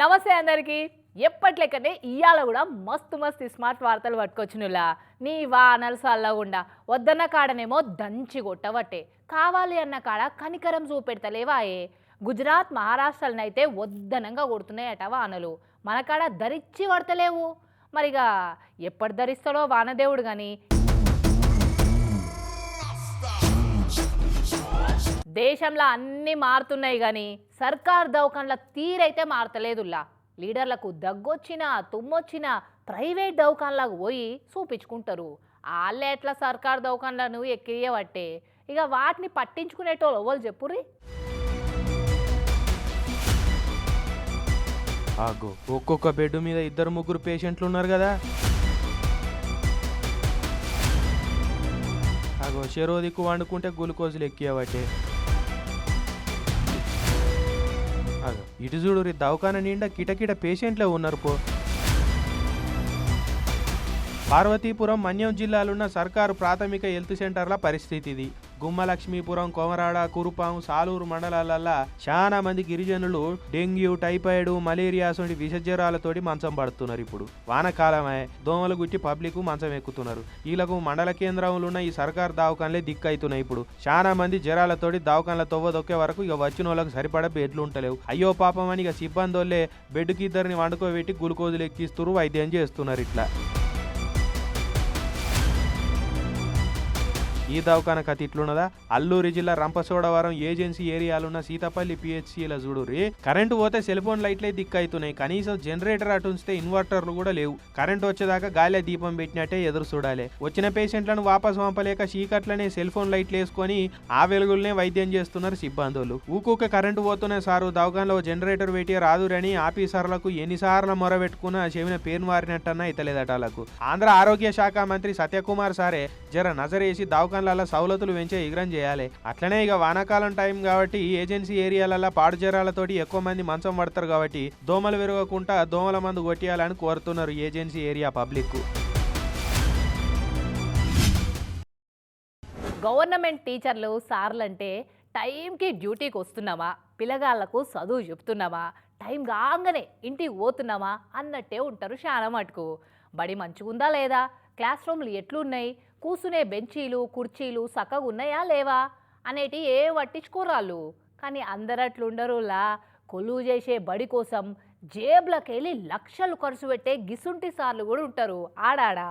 నమస్తే అందరికి. ఎప్పట్లెక్కనే ఇవాళ కూడా మస్తు మస్తు స్మార్ట్ వార్తలు పట్టుకొచ్చినులా. నీ వానలు చల్లగుండా వద్దన్న కాడనేమో దంచి కొట్టవట్టే కావాలి అన్న కాడ కనికరం చూపెడతలేవాయే. గుజరాత్ మహారాష్ట్రలనైతే వద్దనంగా కొడుతున్నాయట వానలు. మన కాడ ధరిచ్చి పడతలేవు మరిగా ఎప్పటి ధరిస్తాడో వానదేవుడు కానీ దేశంలో అన్నీ మారుతున్నాయి కానీ సర్కార్ దవకాన్ల తీరైతే మారతలేదులా లీడర్లకు దగ్గొచ్చినా తుమ్మొచ్చినా ప్రైవేట్ దవకాన్లకు పోయి చూపించుకుంటారు. వాళ్ళే ఎట్లా సర్కార్ దవకాన్లను ఎక్కియబట్టే ఇక వాటిని పట్టించుకునేటోళ్ళు ఎవరు చెప్పుర్రి? ఆగో ఒక్కొక్క బెడ్ మీద ఇద్దరు ముగ్గురు పేషెంట్లు ఉన్నారు కదా. అగో చెరో దిక్కు వండుకుంటే గ్లూకోజులు ఎక్కియబట్టే అగో ఇటు చూడు రీ దవాఖాన నిండా కిటకిట పేషెంట్లే ఉన్నారు పో. పార్వతీపురం మన్యం జిల్లాలున్న సర్కారు ప్రాథమిక హెల్త్ సెంటర్ల పరిస్థితి ఇది గుమ్మలక్ష్మీపురం కొమరాడ కురుపాం సాలూరు మండలాలల్లా చాలా మంది గిరిజనులు డెంగ్యూ టైఫాయిడ్ మలేరియా వంటి విషజ్వరాలతోటి మంచం పడుతున్నారు ఇప్పుడు. వానకాలమే. దోమలు గుట్టి పబ్లిక్ మంచం ఎక్కుతున్నారు. వీళ్ళకు మండల కేంద్రంలో ఉన్న ఈ సర్కార్ దావకాన్లే దిక్కు అవుతున్నాయి ఇప్పుడు. చాలా మంది జ్వరాలతోటి దావకాన్ల తవ్వ దొక్కే వరకు ఇక వచ్చిన వాళ్ళకి సరిపడ బెడ్లు ఉంటలేవు అయ్యో పాపం అని ఇక సిబ్బంది వాళ్ళే బెడ్కి ఇద్దరిని వండుకోబెట్టి గ్లూకోజులు ఎక్కిస్తున్నారు వైద్యం చేస్తున్నారు ఇట్లా. ఈ దవాఖాన కథ ఇట్లున్నదా? అల్లూరి జిల్లా రంపచోడవరం ఏజెన్సీ ఏరియాలున్న సీతాపల్లి పిహెచ్సిల చూడురి కరెంటు పోతే సెల్ ఫోన్ లైట్లే దిక్కు అవుతున్నాయి కనీసం జనరేటర్ అటు ఉంచితే ఇన్వర్టర్లు కూడా లేవు. కరెంట్ వచ్చేదాకా గాలి దీపం పెట్టినట్టే ఎదురు చూడాలి. వచ్చిన పేషెంట్లను వాపస్ పంపలేక చీకట్లనే సెల్ ఫోన్ లైట్లు వేసుకొని ఆ వెలుగులనే వైద్యం చేస్తున్నారు సిబ్బందులు. ఊకూక కరెంటు పోతున్నాయి సారు దవాఖానలో జనరేటర్ పెట్టి రాదురని ఆఫీసర్లకు ఎన్నిసార్లు మొరబెట్టుకున్నా చెవిన పేరు మారినట్టన్నా ఇతలేదట వాళ్ళకు ఆంధ్ర ఆరోగ్య శాఖ మంత్రి సత్యకుమార్ సారే జర నజరేసి దుకాణాలలో సవలతులు పెంచే ఎగ్రం చేయాలి. అట్లనే ఇక వానాకాలం టైం కాబట్టి ఏజెన్సీ ఏరియాలలో పాడుచేరాలతోటి ఎక్కువ మంది మంచం పడతారు కాబట్టి దోమలు విరగకుండా దోమల మందు కొట్టియాలని కోరుతున్నారు ఏజెన్సీ ఏరియా పబ్లిక్. గవర్నమెంట్ టీచర్లు సార్లంటే టైంకి డ్యూటీకి వస్తున్నామా? పిల్లగాళ్ళకు చదువు చెప్తున్నామా? టైం కాగానే ఇంటికి పోతున్నామా? అన్నట్టే ఉంటారు చాలా మటుకు. బడి మంచిగుందా లేదా? క్లాస్ రూమ్లు ఎట్లున్నాయి? కూసునే బెంచీలు కుర్చీలు సక్కగా ఉన్నాయా లేవా? అనేటి ఏ పట్టించుకోరాళ్ళు కానీ అందరట్లుండరులా కొలువు చేసే బడి కోసం జేబులకెళ్ళి లక్షలు ఖర్చు పెట్టే గిసుంటి సార్లు కూడా ఉంటారు ఆడాడా?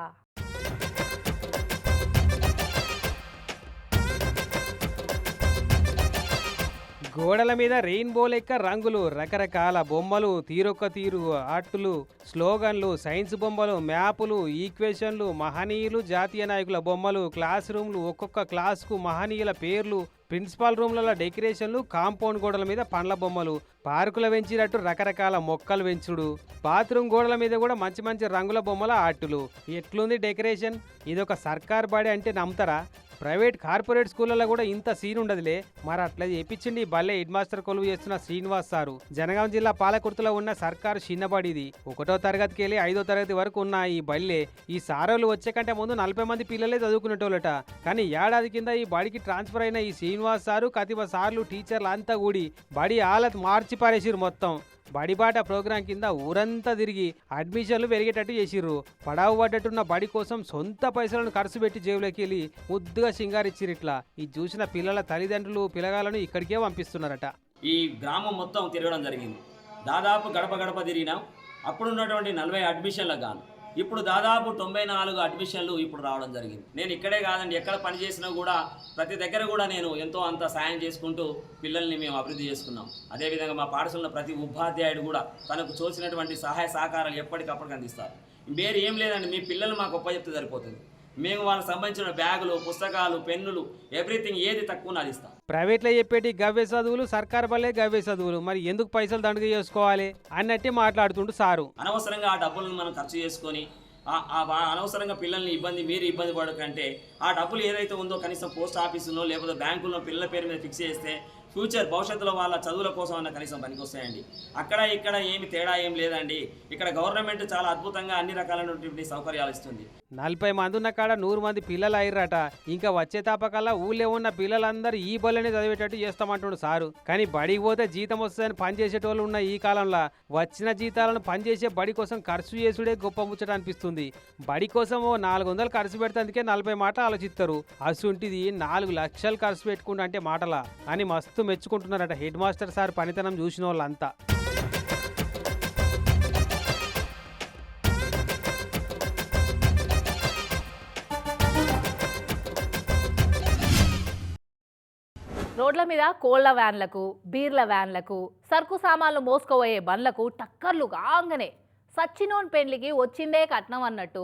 గోడల మీద రెయిన్బో లెక్క రంగులు రకరకాల బొమ్మలు తీరొక్క తీరు ఆర్టులు స్లోగన్లు సైన్స్ బొమ్మలు మ్యాపులు ఈక్వేషన్లు మహనీయులు జాతీయ నాయకుల బొమ్మలు క్లాస్ రూమ్లు ఒక్కొక్క క్లాస్కు మహనీయుల పేర్లు ప్రిన్సిపాల్ రూమ్లలో డెకరేషన్లు కాంపౌండ్ గోడల మీద పండ్ల బొమ్మలు పార్కుల పెంచినట్టు రకరకాల మొక్కలు పెంచుడు బాత్రూమ్ గోడల మీద కూడా మంచి మంచి రంగుల బొమ్మల ఆర్టులు. ఎట్లుంది డెకరేషన్? ఇదొక సర్కార్ బాడీ అంటే నమ్ముతారా? ప్రైవేట్ కార్పొరేట్ స్కూళ్ళలో కూడా ఇంత సీన్ ఉండదులే. మరి అట్లా చేపించింది ఈ హెడ్ మాస్టర్ కొలువు చేస్తున్న శ్రీనివాస్ సారు. జనగాం జిల్లా పాలకుర్తిలో ఉన్న సర్కారు చిన్నబడిది. ఒకటో తరగతికి వెళ్ళి ఐదో తరగతి వరకు ఉన్న ఈ బల్లె ఈ సారోలు వచ్చే కంటే ముందు నలభై మంది పిల్లలే చదువుకునేటోళ్ళట. కానీ ఏడాది కింద ఈ బడికి ట్రాన్స్ఫర్ అయిన ఈ శ్రీనివాస్ సారు కతివ సార్లు టీచర్లు అంతా కూడి బడి ఆలత్ మార్చి పారేసిరు మొత్తం. బడిబాట ప్రోగ్రాం కింద ఊరంతా తిరిగి అడ్మిషన్లు పెరిగేటట్టు చేసిర్రు. పడావు పడ్డట్టున్న బడి కోసం సొంత పైసలను ఖర్చు పెట్టి జేబులోకి వెళ్ళి ముద్దుగా సింగారిచ్చిరు ఇట్లా. ఇది చూసిన పిల్లల తల్లిదండ్రులు పిల్లగాలను ఇక్కడికే పంపిస్తున్నారట. ఈ గ్రామం మొత్తం తిరగడం జరిగింది. దాదాపు గడప గడప తిరిగినాం. అప్పుడు ఉన్నటువంటి నలభై అడ్మిషన్లకు గాను. ఇప్పుడు దాదాపు తొంభై నాలుగు అడ్మిషన్లు ఇప్పుడు రావడం జరిగింది. నేను ఇక్కడే కాదండి ఎక్కడ పని చేసినా కూడా ప్రతి దగ్గర కూడా నేను ఎంతో అంత సాయం చేసుకుంటూ పిల్లల్ని మేము అభివృద్ధి చేసుకున్నాం. అదేవిధంగా మా పాఠశాలలో ప్రతి ఉపాధ్యాయుడు కూడా తనకు చూసినటువంటి సహాయ సహకారాలు ఎప్పటికప్పటికి అందిస్తారు. వేరు ఏం లేదండి మీ పిల్లలు మాకు ఒప్ప చెప్తే సరిపోతుంది. మేము వాళ్ళకి సంబంధించిన బ్యాగులు పుస్తకాలు పెన్నులు ఎవ్రీథింగ్ ఏది తక్కువ అది ఇస్తాం. ప్రైవేట్లో చెప్పేటి గవ్వే చదువులు సర్కార్ బల్లే గవ్వే చదువులు. మరి ఎందుకు పైసలు దండుగ చేసుకోవాలి అన్నట్టే మాట్లాడుతుండు సారు. అనవసరంగా ఆ డబ్బులను మనం ఖర్చు చేసుకొని అనవసరంగా పిల్లల్ని ఇబ్బంది మీరు ఇబ్బంది పడకంటే ఆ డబ్బులు ఏదైతే ఉందో కనీసం పోస్ట్ ఆఫీసులో లేకపోతే బ్యాంకుల్లో పిల్లల పేరు మీద ఫిక్స్ చేస్తే ఫ్యూచర్ భవిష్యత్తులో వాళ్ళ చదువుల కోసం అన్న కనీసం పనికొస్తాయండి. అక్కడ ఇక్కడ ఏమి తేడా ఏం లేదండి. ఇక్కడ గవర్నమెంట్ చాలా అద్భుతంగా అన్ని రకాలైనటువంటి సౌకర్యాలు ఇస్తుంది. నలభై మంది ఉన్న కాడ నూరు మంది పిల్లలు అయ్యారట. ఇంకా వచ్చే తాపకల్లా ఊళ్ళో ఉన్న పిల్లలందరూ ఈ బల్లనే చదివేటట్టు చేస్తామంటుడు సారు. కానీ బడికి పోతే జీతం వస్తుందని పనిచేసేటోళ్ళు ఉన్న ఈ కాలంలో వచ్చిన జీతాలను పనిచేసే బడి కోసం ఖర్చు చేసుడే గొప్ప ముచ్చట అనిపిస్తుంది. బడి కోసం ఓ నాలుగు వందలు ఖర్చు పెడితే నలభై మాట ఆలోచిస్తారు అసుంటిది నాలుగు లక్షలు ఖర్చు పెట్టుకుంటా అంటే మాటలా అని మస్తు మెచ్చుకుంటున్నారట హెడ్ మాస్టర్ సార్ పనితనం చూసిన వాళ్ళంతా. రోడ్ల మీద కోళ్ళ వ్యాన్లకు బీర్ల వ్యాన్లకు సరుకు సామాన్లు మోసుకోబోయే బండ్లకు టక్కర్లు కాగానే సచ్చినోన్ పెండ్లికి వచ్చిందే కట్నం అన్నట్టు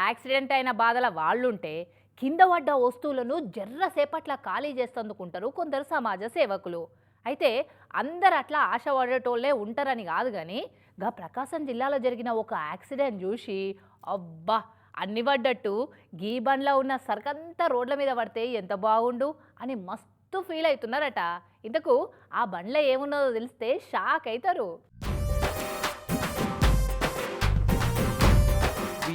యాక్సిడెంట్ అయిన బాధల వాళ్ళుంటే కింద పడ్డ వస్తువులను జర్రసేపట్ల ఖాళీ చేస్తందుకుంటారు కొందరు సమాజ సేవకులు. అయితే అందరు అట్లా ఆశపడేటోళ్ళే ఉంటారని కాదు కానీ గా ప్రకాశం జిల్లాలో జరిగిన ఒక యాక్సిడెంట్ చూసి అబ్బా! అన్ని పడ్డట్టు గీ బండ్లో ఉన్న సరుకంతా రోడ్ల మీద పడితే ఎంత బాగుండు అని మస్తు ఫీల్ అవుతున్నారట. ఇంతకు ఆ బండ్లో ఏమున్నదో తెలిస్తే షాక్ అవుతారు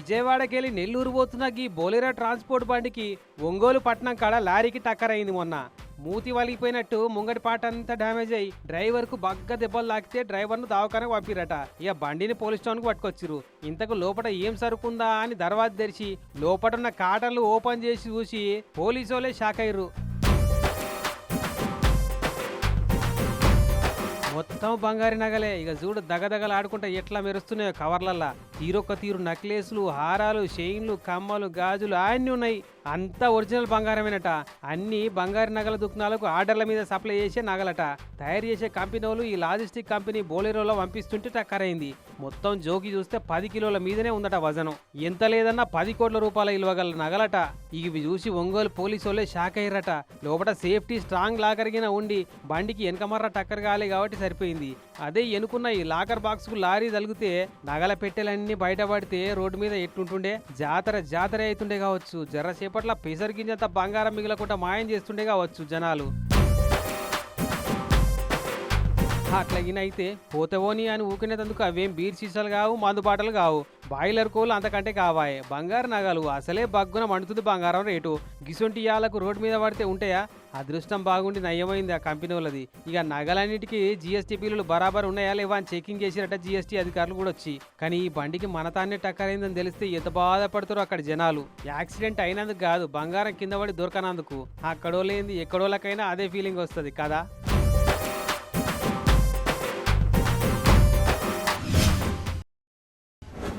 విజయవాడకెళ్ళి నెల్లూరు పోతున్న గీ బోలేరా ట్రాన్స్పోర్ట్ బండికి ఒంగోలు పట్నం కాడ లారీకి టక్కర్ అయింది మొన్న. మూతి వలిగిపోయినట్టు ముంగటి పాట అంతా డ్యామేజ్ అయ్యి డ్రైవర్కు బగ్గ దెబ్బలు తాకితే డ్రైవర్ను దావకానికి పంపిరట. ఇక బండిని పోలీస్ స్టేషన్కు పట్టుకొచ్చిరు ఇంతకు లోపల ఏం సరుకుందా అని దర్వాజ తెరిచి లోపట ఉన్న కాటన్లు ఓపెన్ చేసి చూసి పోలీసు వాళ్ళే షాక్ అయ్యారు మొత్తం బంగారు నగలే. ఇక చూడు దగదగలు ఆడుకుంటా ఎట్లా మెరుస్తున్నాయో కవర్లల్లా. తీరొక్క తీరు నక్లెస్లు హారాలు చైన్లు కమ్మలు గాజులు అన్నీ ఉన్నాయి. అంతా ఒరిజినల్ బంగారమేనట. అన్ని బంగారు నగల దుకాణాలకు ఆర్డర్ల మీద సప్లై చేసే నగలట. తయారు చేసే కంపెనీ వాళ్ళు ఈ లాజిస్టిక్ కంపెనీ బోలెరోలో పంపిస్తుంటే టక్కరైంది మొత్తం జోకి చూస్తే పది కిలోల మీదనే ఉందట వజనం. ఎంత లేదన్నా పది కోట్ల రూపాయల ఇవ్వగల నగలట. ఇవి చూసి ఒంగోలు పోలీసు వాళ్ళే షాక్ అయ్యారట. లోపల సేఫ్టీ స్ట్రాంగ్ లాకర్గిన ఉండి బండికి వెనకమర్ర టక్కర్ కాలే కాబట్టి సరిపోయింది. అదే ఎనుకున్న ఈ లాకర్ బాక్స్కు లారీ తలిగితే నగల పెట్టెలన్నీ బయటపడితే రోడ్డు మీద ఎట్లుంటుండే? జాతర జాతర అవుతుండే కావచ్చు. జర్రసేపట్ల పెసరు గింజంత బంగారం మిగలకుండా మాయం చేస్తుండే కావచ్చు జనాలు. అట్లా ఈయనైతే పోతవోని అని ఊకునేందుకు అవేం బీర్ సీసాలు కావు మందుబాటలు కావు. బాయిలర్ కోలు అంతకంటే కావాయి. బంగారు నగలు అసలే బగ్గున మండుతుంది బంగారం రేటు. గిసొంటి యాలకు రోడ్డు మీద పడితే ఉంటాయా? అదృష్టం బాగుండి నయ్యమైంది ఆ కంపెనీ వాళ్ళది. ఇక నగలన్నిటికీ జీఎస్టీ బిల్లులు బరాబర్ ఉన్నాయా లేవా అని చెకింగ్ చేసిరట జీఎస్టీ అధికారులు కూడా వచ్చి. కానీ ఈ బండికి మన తానే టక్కరైందని తెలిస్తే ఎంత బాధపడతారో అక్కడ జనాలు. యాక్సిడెంట్ అయినందుకు కాదు బంగారం కింద పడి దొరకనందుకు. అక్కడో లేనిది ఎక్కడోళ్ళకైనా అదే ఫీలింగ్ వస్తుంది కదా?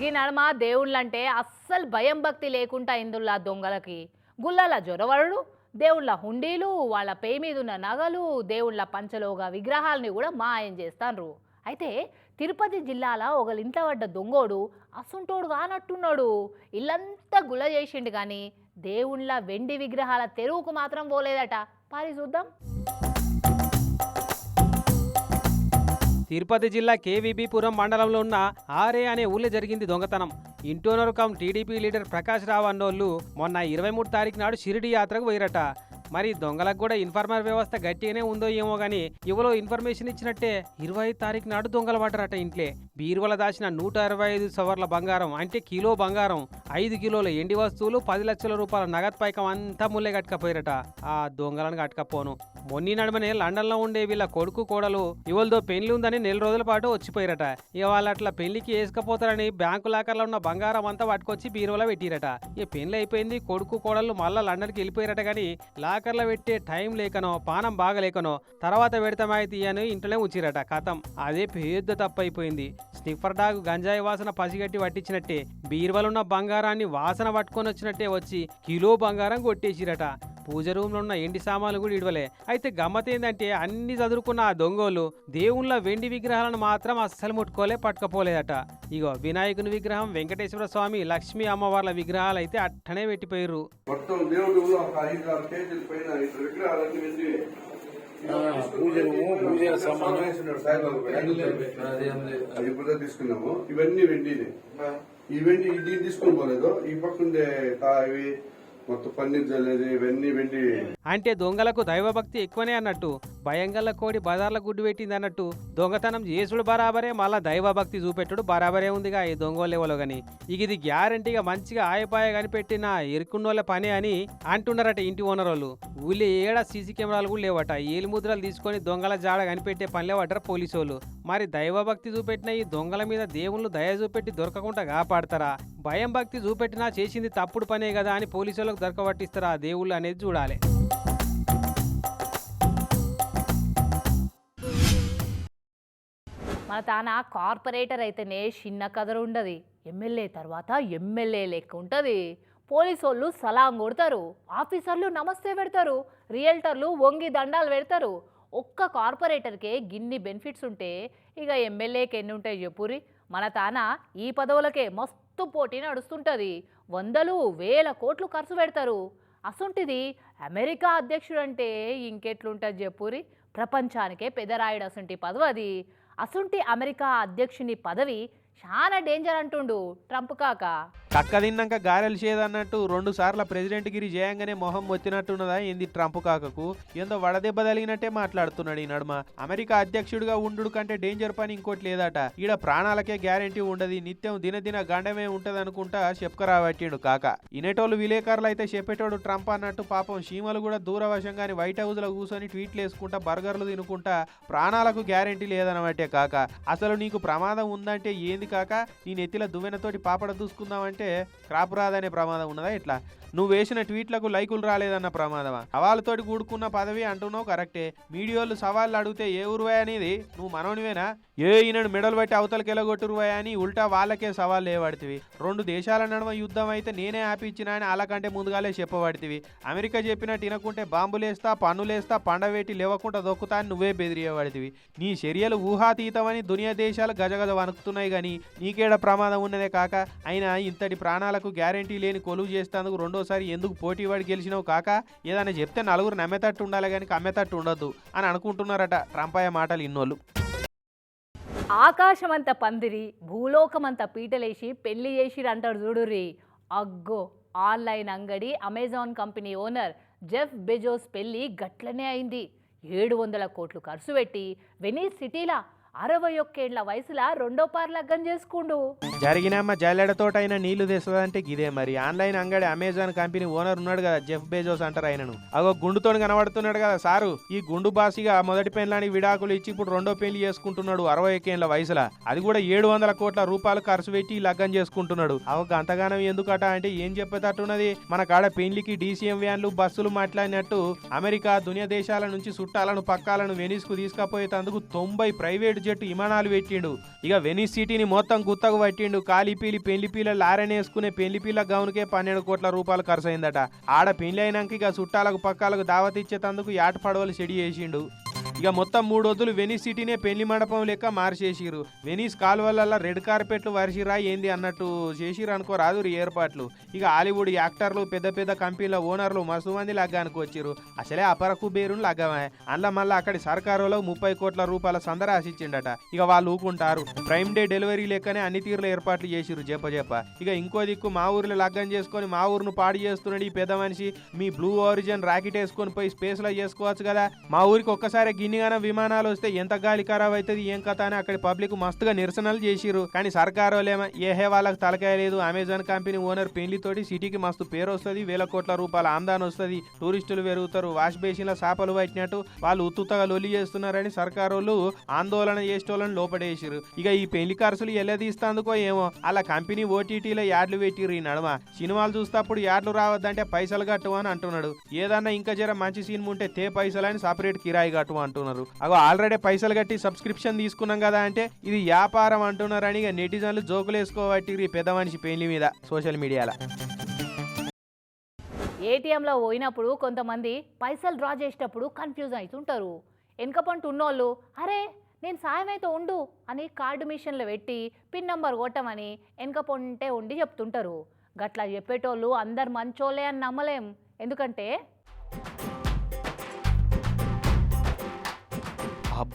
ఈ నడమ దేవుళ్ళంటే అస్సలు భయం భక్తి లేకుండా ఇందుల్లా దొంగలకి. గుల్లల జ్వరవరుడు దేవుళ్ళ హుండీలు వాళ్ళ పే మీద ఉన్న నగలు దేవుళ్ళ పంచలోగా విగ్రహాలని కూడా మాయం చేస్తాన్రు. అయితే తిరుపతి జిల్లాల ఒకళ్ళింట్లో పడ్డ దొంగోడు అసుంటోడు కానట్టున్నాడు. ఇల్లంతా గుల్ల చేసిండు కానీ దేవుళ్ళ వెండి విగ్రహాల తెరువుకు మాత్రం పోలేదట. పారి చూద్దాం. తిరుపతి జిల్లా కేవీబీపురం మండలంలో ఉన్న ఆరే అనే ఊళ్ళో జరిగింది దొంగతనం. ఇంటోనర్ cum TDP leader Prakash Rao అన్నోళ్ళు మొన్న ఇరవై మూడు తారీఖు నాడు షిరిడి యాత్రకు పోయిరట. మరి దొంగలకు కూడా ఇన్ఫర్మర్ వ్యవస్థ గట్టిగానే ఉందో ఏమో గాని ఇవలో ఇన్ఫర్మేషన్ ఇచ్చినట్టే ఇరవై తారీఖు నాడు దొంగలు పడ్డారట ఇంట్లే. బీరువల దాచిన నూట అరవై ఐదు సవర్ల బంగారం అంటే కిలో బంగారం ఐదు కిలోల ఎండి వస్తువులు పది లక్షల రూపాయల నగదు పైకం అంతా ముల్లే కట్టుకపోయారట. ఆ దొంగలను కట్టుకపోను. మొన్ని నడుమనే లండన్లో ఉండే వీళ్ళ కొడుకు కోడలు ఇవాళతో పెళ్ళి ఉందని నెల రోజుల పాటు వచ్చిపోయారట. ఇక వాళ్ళు అట్లా పెళ్ళికి వేసుకపోతారని బ్యాంకు లాకర్లో ఉన్న బంగారం అంతా పట్టుకొచ్చి బీరువలో పెట్టిరట. ఇక పెళ్ళి అయిపోయింది కొడుకు కోడలు మళ్ళా లండన్కి వెళ్ళిపోయారట కానీ లాకర్లో పెట్టే టైం లేకనో పానం బాగలేకనో తర్వాత పెడతామైతే అని ఇంట్లోనే ఉంచిరట కథం. అదే పెద్ద తప్పైపోయింది. అయిపోయింది స్నిఫర్ డాగ్ గంజాయి వాసన పసిగట్టి పట్టించినట్టే బీర్వలున్న బంగారాన్ని వాసన పట్టుకొని వచ్చినట్టే వచ్చి కిలో బంగారం కొట్టేసిరట. పూజ రూమ్లో ఉన్న ఎండి సామాన్లు కూడా ఇడవలే. అయితే గమ్మత్ ఏంటంటే అన్ని చదువుకున్న ఆ దొంగోలు దేవుళ్ళ వెండి విగ్రహాలను మాత్రం అస్సలు ముట్టుకోలే పట్టుకపోలేదట. ఇగో వినాయకుని విగ్రహం వెంకటేశ్వర స్వామి లక్ష్మీ అమ్మవార్ల విగ్రహాలు అయితే అట్టనే పెట్టిపోయారు మొత్తం దేవుడు ఒక ఐదు ఆరు కేజీల పైన ఐదు విగ్రహాలన్నీ వెళ్ళి పూజ అది కూడా తీసుకున్నాము. ఇవన్నీ వెండినే. ఈ వెండి ఇది తీసుకొని పోలేదు. ఈ పక్క ఉండే తా- ఇవి మొత్తం పన్నీర్ జల్లేది ఇవన్నీ వెండి. అంటే దొంగలకు దైవభక్తి ఎక్కువనే అన్నట్టు. భయంగల్ల కోడి బజార్ల గుడ్డు పెట్టింది అన్నట్టు దొంగతనం చేసుడు బరాబరే మళ్ళా దైవభక్తి చూపెట్టుడు బరాబరే ఉందిగా ఈ దొంగ గాని. ఇక ఇది గ్యారంటీగా మంచిగా ఆయపాయ కనిపెట్టిన ఇరుక్కున్నోళ్ళ పని అని అంటున్నారట ఇంటి ఓనర్ వాళ్ళు. ఊళ్ళో ఏడా సీసీ కెమెరాలు కూడా లేవట. ఏలి ముద్రలు తీసుకొని దొంగల జాడ కనిపెట్టే పని లేవట పోలీసు వాళ్ళు. మరి దైవభక్తి చూపెట్టిన ఈ దొంగల మీద దేవుళ్ళు దయ చూపెట్టి దొరకకుండా కాపాడతారా? భయం భక్తి చూపెట్టినా చేసింది తప్పుడు పనే కదా అని పోలీసు వాళ్ళకు దొరకబట్టిస్తారా దేవుళ్ళు అనేది చూడాలి. మన తాన కార్పొరేటర్ అయితేనే చిన్న కదరు ఉండదు. ఎమ్మెల్యే తర్వాత ఎమ్మెల్యే లెక్క ఉంటుంది. పోలీసు వాళ్ళు సలాం కొడతారు. ఆఫీసర్లు నమస్తే పెడతారు. రియల్టర్లు వంగి దండాలు పెడతారు. ఒక్క కార్పొరేటర్కే గిన్ని బెనిఫిట్స్ ఉంటే ఇక ఎమ్మెల్యేకి ఎన్ని ఉంటాయి చెప్పురి మన తాన ఈ పదవులకే మస్తు పోటీ నడుస్తుంటుంది. వందలు వేల కోట్లు ఖర్చు పెడతారు. అసొంటిది అమెరికా అధ్యక్షుడు అంటే ఇంకెట్లుంటుంది చెప్పురి ప్రపంచానికే పెదరాయుడు అసొంటి పదవి అది అసుంటి అమెరికా అధ్యక్షుని పదవి చాలా డేంజర్ అంటుండు ట్రంప్ కాక. కక్క తిన్నాక గారెలు చేయదన్నట్టు రెండు సార్ల ప్రెసిడెంట్ గిరి జయంగానే మొహం వచ్చినట్టున్నదా ఏంది ట్రంప్ కాకకు? ఏందో వడదెబ్బ తగిలినట్టే మాట్లాడుతున్నాడు ఈ నడుమ. అమెరికా అధ్యక్షుడిగా ఉండు కంటే డేంజర్ పని ఇంకోటి లేదట. ఈడ ప్రాణాలకే గ్యారంటీ ఉండదు నిత్యం దినదిన గండమే ఉంటది అనుకుంటా చెప్పుకరాబట్టిండు కాక. ఇనేటోళ్ళు విలేకరులు అయితే చెప్పేటోడు ట్రంప్ అన్నట్టు పాపం సీమలు కూడా దూరవశంగాని వైట్ హౌస్లో కూర్చొని ట్వీట్లు వేసుకుంటా బర్గర్లు తినుకుంటా ప్రాణాలకు గ్యారంటీ లేదనబట్టే కాక. అసలు నీకు ప్రమాదం ఉందంటే ఏంది కాక నీ నెత్తిల దువ్వెనతోటి పాపడ దూసుకుందామంటే క్రాప్ రాదనే ప్రమాదం ఉన్నదా ఇట్లా? నువ్వు వేసిన ట్వీట్లకు లైకులు రాలేదన్న ప్రమాదమా? సవాళ్ళతోటి కూడుకున్న పదవి అంటున్నావు కరెక్టే. మీడియోలు సవాళ్ళు అడిగితే ఏ ఊరువాయ్ అనేది? నువ్వు మనోనివేనా ఏ ఈయనను మెడలు బట్టి అవతలకి ఎలగొట్టురువాయి అని ఉల్టా వాళ్ళకే సవాళ్ళు లేవడితివి. రెండు దేశాల నడుమ యుద్ధం అయితే నేనే ఆపిచ్చినా అని వాళ్ళకంటే ముందుగాలే చెప్పబడితివి. అమెరికా చెప్పినట్టు తినకుంటే బాంబులేస్తా పన్నులేస్తా పండవేటి లేవకుండా దొక్కుతా అని నువ్వే బెదిరియబడితివి. నీ చర్యలు ఊహాతీతమని దునియా దేశాలు గజగజ వణుకుతున్నాయి కానీ నీకేడ ప్రమాదం ఉన్నదే కాక అయినా ఇంతటి ప్రాణాలకు గ్యారంటీ లేని కొలువు చేస్తేందుకు రెండోసారి ఎందుకు పోటీవాడు గెలిచినావు కాక? ఏదైనా చెప్తే నలుగురు నమ్మేటట్టు ఉండాలి కానీ కమ్మేటట్టు ఉండొద్దు అని అనుకుంటున్నారట ట్రంపయ్య మాటలు ఇన్నోళ్ళు. ఆకాశమంత పందిరి భూలోకమంత పీటలేసి పెళ్ళి చేసిరు అంటారు చూడుర్రి. అగ్గో ఆన్లైన్ అంగడి Amazon company owner Jeff Bezos పెళ్ళి గట్లనే అయింది. ఏడు వందల కోట్లు ఖర్చు పెట్టి వెనీస్ సిటీలా అరవై ఒక్కేళ్ళ వయసులా రెండో పార్ లగ్గం చేసుకుండు. జరిగినమ్మ అయినా నీళ్ళు తెస్తుందంటే ఇదే మరి. ఆన్లైన్ అంగడి అమెజాన్ కంపెనీ ఓనర్ ఉన్నాడు కదా జెఫ్ బేజోస్ అంటారు ఆయనను. అగో గుండుతోని కనబడుతున్నాడు కదా సారు ఈ గుండు బాసిగా మొదటి పెళ్ళానికి విడాకులు ఇచ్చి ఇప్పుడు రెండో పెళ్ళి చేసుకుంటున్నాడు అరవై ఒకేళ్ళ వయసులా. అది కూడా ఏడు వందల కోట్ల రూపాయలు ఖర్చు పెట్టి లగ్గం చేసుకుంటున్నాడు. అవక అంతగానం ఎందుకట అంటే ఏం చెప్పేటట్టున్నది? మన కాడ పెళ్ళికి డీసీఎం వ్యాన్లు బస్సులు మాట్లాడినట్టు అమెరికా దునియా దేశాల నుంచి చుట్టాలను పక్కాలను వెనీస్కు కు తొంభై ప్రైవేట్ జట్టు విమానాలు పెట్టిండు. ఇక వెనిస్ సిటీని మొత్తం గుత్తకు పట్టిండు. కాలిపీలి పెళ్ళి పీల లారెనేసుకునే పెళ్ళి పీల గౌన్కే పన్నెండు కోట్ల రూపాయలు ఖర్చు అయిందట ఆడ పెళ్ళి అయినాక ఇక చుట్టాలకు పక్కాలకు దావతిచ్చేతందుకు యాట పడవలు చెడి చేసిండు. ఇక మొత్తం మూడు రోజులు వెనీస్ సిటీనే పెళ్ళి మండపం లెక్క మార్చేసిరు వెనీస్ కాలువల రెడ్ కార్పెట్లు వరిసిరా ఏంది అన్నట్టు చేసిరు అనుకో రాదు ఈ ఏర్పాట్లు. ఇక హాలీవుడ్ యాక్టర్లు పెద్ద పెద్ద కంపెనీల ఓనర్లు మస్తు మంది లగ్గానికి వచ్చిరు అసలే అపరకు బేరును లగ్గమే. అందులో మళ్ళీ అక్కడి సర్కారులో ముప్పై కోట్ల రూపాయల సందర ఆశించిండట ఇక వాళ్ళు ఊకుంటారు. ప్రైమ్ డే డెలివరీ లెక్కనే అన్ని తీరుల ఏర్పాట్లు చేసిరు చెప్ప చెప్ప ఇక ఇంకో దిక్కు మా ఊర్లో లగ్గం చేసుకొని మా ఊరును పాడు చేస్తున్నాడు ఈ పెద్ద మనిషి. మీ బ్లూ ఆరిజిన్ రాకెట్ వేసుకొని పోయి స్పేస్లో చేసుకోవచ్చు కదా. మా ఊరికి ఒక్కసారి గిన్నిగానం విమానాలు వస్తే ఎంత గాలి ఖరాబ్ అవుతుంది ఏం కథ అని అక్కడి పబ్లిక్ మస్తుగా నిరసనలు చేసిరు కానీ సర్కారు వాళ్ళేమో ఏహే వాళ్ళకి తలకాయ లేదు. అమెజాన్ కంపెనీ ఓనర్ పెళ్ళితోటి సిటీకి మస్తు పేరు వస్తుంది వేల కోట్ల రూపాయల ఆందాన్ వస్తుంది. టూరిస్టులు పెరుగుతారు వాష్ బేసిన్ల చేపలు పట్టినట్టు వాళ్ళు ఉత్తుతగా లొల్లి చేస్తున్నారని సర్కారు ఆందోళన చేసేటోళ్ళని లోపడేసిరు ఇక ఈ పెళ్ళి ఖర్చులు ఎల్లదీస్తాందుకో ఏమో అలా కంపెనీ ఓటీటీలో యాడ్లు పెట్టిరు ఈ నడమ. సినిమాలు చూస్తప్పుడు యాడ్లు రావద్దంటే పైసలు కట్టు అని అంటున్నాడు. ఏదన్నా ఇంకా జర మంచి సినిమా ఉంటే తే పైసలు అని సపరేట్ కిరాయి కట్టు అంటున్నారు. అగో ఆల్రెడీ పైసలు కట్టి సబ్స్క్రిప్షన్ తీసుకున్నాం కదా అంటే ఇది వ్యాపారం అంటున్నారని ఇక నెటిజన్లు జోకులు వేసుకోబట్టి పెద్ద మనిషి పెళ్ళి మీద సోషల్ మీడియాలో. ఏటీఎంలో పోయినప్పుడు కొంతమంది పైసలు డ్రా చేసేటప్పుడు కన్ఫ్యూజ్ అవుతుంటారు వెనక ఉన్నోళ్ళు అరే నేను సాయం అయితే ఉండు అని కార్డు మిషన్లో పెట్టి పిన్ నంబర్ కొట్టమని వెనకపొంటే ఉండి చెప్తుంటారు. గట్లా చెప్పేటోళ్ళు అందరు మంచోళ్ళే అని నమ్మలేం. ఎందుకంటే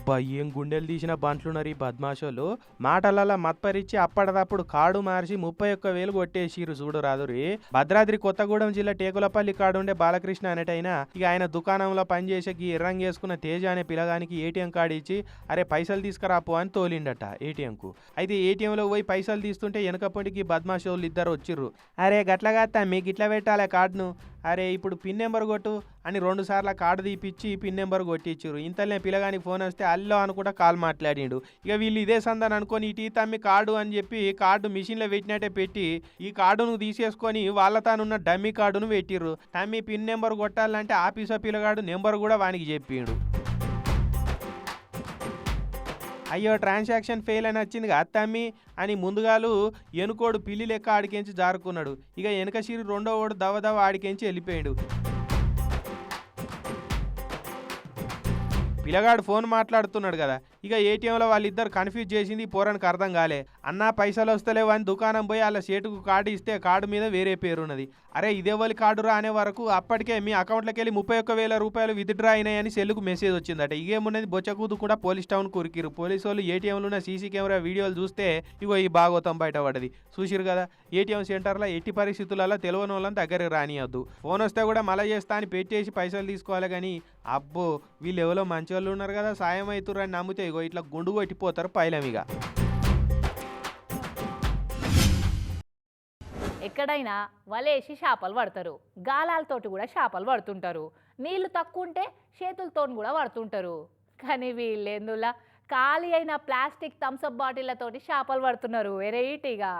అబ్బా ఏం గుండెలు తీసిన బంట్లున్నారు ఈ బద్మాషోలు. మాటలలో మత్పరిచి అప్పటిదప్పుడు కాడు మార్చి ముప్పై ఒక్క వేలు కొట్టేసిరు చూడు రాదురి. భద్రాద్రి కొత్తగూడెం జిల్లా టేకులపల్లి కాడుండే బాలకృష్ణ అనేటైన ఇక ఆయన దుకాణంలో పనిచేసే ఈ ఎర్రం వేసుకున్న తేజ అనే పిల్లగానికి ఏటీఎం కార్డు ఇచ్చి అరే పైసలు తీసుకురాపో అని తోలిండట ఏటీఎంకు. అయితే ఏటీఎంలో పోయి పైసలు తీస్తుంటే వెనకప్పటికి బద్మాషోలు ఇద్దరు వచ్చిర్రు. అరే గట్లగా మీకు ఇట్లా పెట్టాలి కార్డును. అరే ఇప్పుడు పిన్ నెంబర్ కొట్టు అని రెండు సార్లు కార్డు తీపిచ్చి పిన్ నెంబర్ కొట్టించారు ఇంతలోనే పిల్లగాని ఫోన్ వస్తే అల్లో అనుకుంటా కాల్ మాట్లాడిండు. ఇక వీళ్ళు ఇదే సందని అనుకొని ఇటీ తమ్మి కార్డు అని చెప్పి కార్డు మిషన్లో పెట్టినట్టే పెట్టి ఈ కార్డును తీసేసుకొని వాళ్ళ తానున్న డమ్మీ కార్డును పెట్టిర్రు. తమ్మి పిన్ నెంబర్ కొట్టాలంటే ఆఫీసో పిల్లగాడు నెంబర్ కూడా వానికి చెప్పిండు. అయ్యో ట్రాన్సాక్షన్ ఫెయిల్ అని వచ్చింది అత్తమ్మి అని ముందుగాలు ఎనుకోడు పిల్లి లెక్క ఆడికెంచి జారుకున్నాడు. ఇక వెనక సిరి రెండో ఓడు దవ దవ ఆడికెంచి వెళ్ళిపోయాడు. పిల్లగాడు ఫోన్ మాట్లాడుతున్నాడు కదా. ఇక ఏటీఎంలో వాళ్ళిద్దరు కన్ఫ్యూజ్ చేసింది పోరానికి అర్థం కాలే. అన్నా పైసలు వస్తలేవు అని దుకాణం పోయి వాళ్ళ సేటుకు కార్డు ఇస్తే కార్డు మీద వేరే పేరున్నది. అరే ఇదేవలి కార్డు రా అనే వరకు అప్పటికే మీ అకౌంట్లోకి వెళ్ళి ముప్పై ఒక్క వేల రూపాయలు విత్డ్రా అయినాయని సెల్లుకు మెసేజ్ వచ్చిందట. ఇగేమున్నది బొచ్చకూదు కూడా పోలీస్ టౌన్ కురికిరు పోలీసు వాళ్ళు ఏటీఎంలో ఉన్న సీసీ కెమెరా వీడియోలు చూస్తే ఇగో ఈ భాగవతం పడది చూసిరు కదా ఏటీఎం సెంటర్లో ఎట్టి పరిస్థితులలో తెలియని వాళ్ళని దగ్గరికి రానియద్దు. ఫోన్ వస్తే కూడా మళ్ళీ చేస్తా అని పెట్టేసి పైసలు తీసుకోవాలి కానీ అబ్బో వీళ్ళు ఎవరో మంచి వాళ్ళు ఉన్నారు కదా సాయం అవుతుర్రు అని నమ్మితే ఇగో ఇట్లా గుండు కొట్టిపోతారు పైలమిగా. ఎక్కడైనా వలేసి చేపలు పడతారు. గాలాలతోటి కూడా చేపలు పడుతుంటారు. నీళ్ళు తక్కువ ఉంటే చేతులతో కూడా పడుతుంటారు. కానీ వీళ్ళేందులా? ఖాళీ అయిన ప్లాస్టిక్ థమ్సప్ బాటిళ్ళతోటి చేపలు పడుతున్నారు. వెరైటీగా.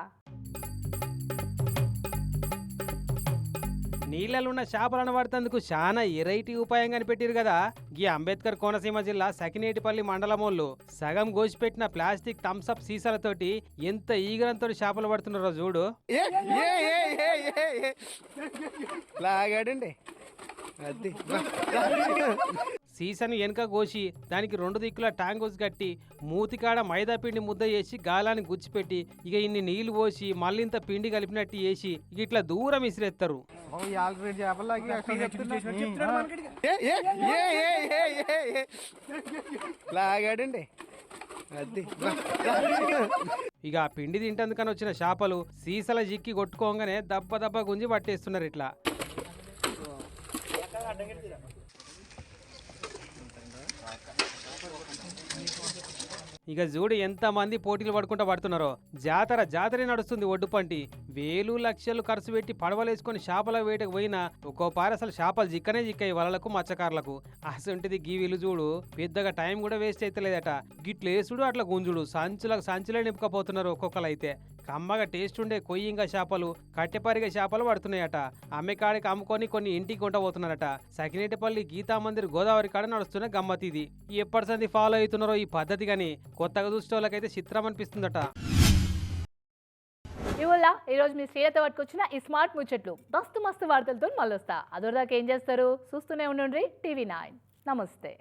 నీళ్ళలో ఉన్న చేపలను పడుతందుకు చాలా ఎరైటీ ఉపాయం కనిపెట్టిరు కదా. ఈ అంబేద్కర్ కోనసీమ జిల్లా సకినేటిపల్లి మండలమోళ్ళు సగం గోసిపెట్టిన ప్లాస్టిక్ థమ్సప్ సీసాలతోటి ఎంత ఈగరంతో చేపలు పడుతున్నారో చూడు. లాగాడండి. అది. సీసాను వెనక కోసి దానికి రెండు దిక్కుల టాంగోస్ కట్టి మూతికాడ మైదా పిండి ముద్ద చేసి గాలాన్ని గుచ్చిపెట్టి ఇక ఇన్ని నీళ్ళు పోసి మళ్ళీ ఇంత పిండి కలిపినట్టు చేసి ఇక ఇట్లా దూరం లాగాడండి. అది. ఇక ఆ పిండి తింటందుకని వచ్చిన చేపలు సీసల జిక్కి కొట్టుకోగానే దబ్బ దబ్బ గుంజి పట్టేస్తున్నారు ఇట్లా. ఇక చూడు ఎంత మంది పోటీలు పడుకుంటూ పడుతున్నారో. జాతర జాతరే నడుస్తుంది ఒడ్డు పంటి. వేలు లక్షలు ఖర్చు పెట్టి పడవలేసుకొని చేపల వేటకు పోయినా ఒక్కో పారి అసలు చేపలు జిక్కనే జిక్కాయి వలలకు మత్స్యకారులకు. అసంటిది గీ వీలు చూడు పెద్దగా టైం కూడా వేస్ట్ అవుతలేదట గిట్లేసుడు అట్లా గుంజుడు. సంచులకు సంచులే నింపుకపోతున్నారు ఒక్కొక్కరు అయితే కమ్మగా టేస్ట్ ఉండే కొయ్యింగ చేపలు కట్టెపరిగ చేపలు పడుతున్నాయట. అమ్మకాడికి అమ్ముకొని కొన్ని ఇంటికి ఉండబోతున్నారట సకినేటిపల్లి గీతా మందిర్ గోదావరి కాడ నడుస్తున్న గమ్మత్ ఇది. ఎప్పటి సంది ఫాలో అవుతున్నారో ఈ పద్ధతి కానీ కొత్తగా చూసే వాళ్ళకైతే చిత్రం అనిపిస్తుందట. ఇవల్ల ఈరోజు మీ శ్రీలత పట్టుకొచ్చిన ఈ స్మార్ట్ ముచ్చట్లు. మస్తు మస్తు వార్తలతో మళ్ళొస్తా. అదొరదాకా ఏం చేస్తారు? చూస్తూనే ఉండండి టీవీ నైన్. నమస్తే.